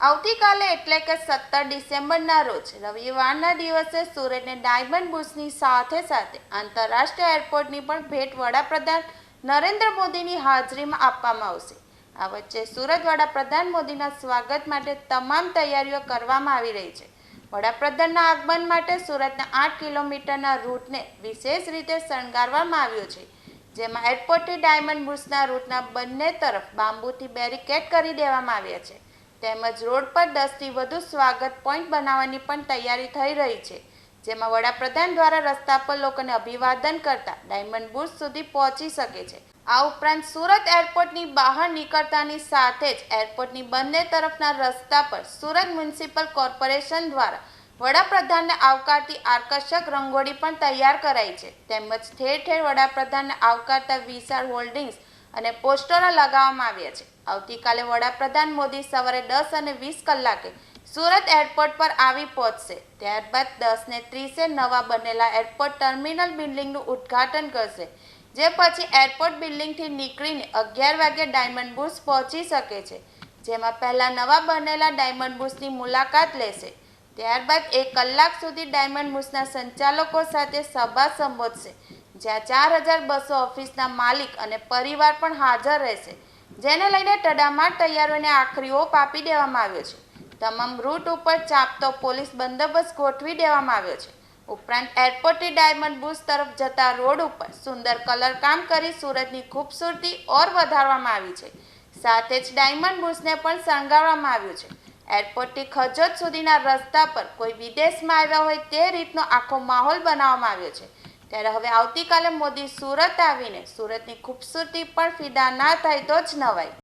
આવતીકાલે એટલે કે સત્તર ડિસેમ્બરના રોજ રવિવારના દિવસે સુરતને ડાયમંડ બુશની સાથે સાથે આંતરરાષ્ટ્રીય એરપોર્ટની પણ ભેટ વડાપ્રધાન નરેન્દ્ર મોદીની હાજરીમાં આપવામાં આવશે. આ વચ્ચે સુરત વડાપ્રધાન મોદીના સ્વાગત માટે તમામ તૈયારીઓ કરવામાં આવી રહી છે. વડાપ્રધાનના આગમન માટે સુરતના આઠ કિલોમીટરના રૂટને વિશેષ રીતે શણગારવામાં આવ્યો છે. જેમાં એરપોર્ટથી ડાયમંડ બુશના રૂટના બંને તરફ બાંબુથી બેરિકેડ કરી દેવામાં આવ્યા છે. તેમજ રોડ પર દસથી વધુ સ્વાગત પોઈન્ટ બનાવવાની પણ તૈયારી થઈ રહી છે, જેમાં વડાપ્રધાન દ્વારા રસ્તા પર લોકોને અભિવાદન કરતા ડાયમંડ બુશ સુધી પહોંચી શકે છે. આ ઉપરાંત સુરત એરપોર્ટની બહાર નીકળતાની સાથે જ એરપોર્ટની બંને તરફના રસ્તા પર સુરત મ્યુનિસિપલ કોર્પોરેશન દ્વારા વડાપ્રધાનને આવકારતી આકર્ષક રંગોળી પણ તૈયાર કરાઈ છે. તેમજ ઠેર ઠેર વડાપ્રધાનને આવકારતા વિશાળ હોલ્ડિંગ્સ અને પોસ્ટરો લગાવવામાં આવ્યા છે. આવતીકાલે વડાપ્રધાન મોદી સવારે દસ અને વીસ કલાકે સુરત એરપોર્ટ પર આવી પહોંચશે. ત્યારબાદ દસ ને ત્રીસે નવા બનેલા એરપોર્ટ ટર્મિનલ બિલ્ડિંગનું ઉદ્ઘાટન કરશે, જે પછી એરપોર્ટ બિલ્ડિંગથી નીકળીને અગિયાર વાગે ડાયમંડ બુશ પહોંચી શકે છે, જેમાં પહેલા નવા બનેલા ડાયમંડ બુશની મુલાકાત લેશે. ત્યારબાદ એક કલાક સુધી ડાયમંડ બુશના સંચાલકો સાથે સભા સંબોધશે. જ્યાં ચાર હજાર બસો ઓફિસના માલિક અને પરિવાર પણ હાજર રહેશે, જેને લઈને તડામાર તૈયારીઓને આખરી ઓપ આપી દેવામાં આવ્યો છે. તમામ રૂટ ઉપર ચાપતો પોલીસ બંદોબસ્ત ગોઠવી દેવામાં આવ્યો છે. ઉપરાંત એરપોર્ટથી ડાયમંડ બુશ તરફ જતા રોડ ઉપર સુંદર કલર કામ કરી સુરતની ખૂબસૂરતી ઓર વધારવામાં આવી છે. સાથે જ ડાયમંડ બુશને પણ શણગારવામાં આવ્યું છે. એરપોર્ટથી ખજોદ સુધીના રસ્તા પર કોઈ વિદેશમાં આવ્યા હોય તે રીતનો આખો માહોલ બનાવવામાં આવ્યો છે. ત્યારે હવે આવતીકાલે મોદી સુરત આવીને સુરતની ખૂબસૂરતી પણ ફિદા ના થાય તો જ નવાય.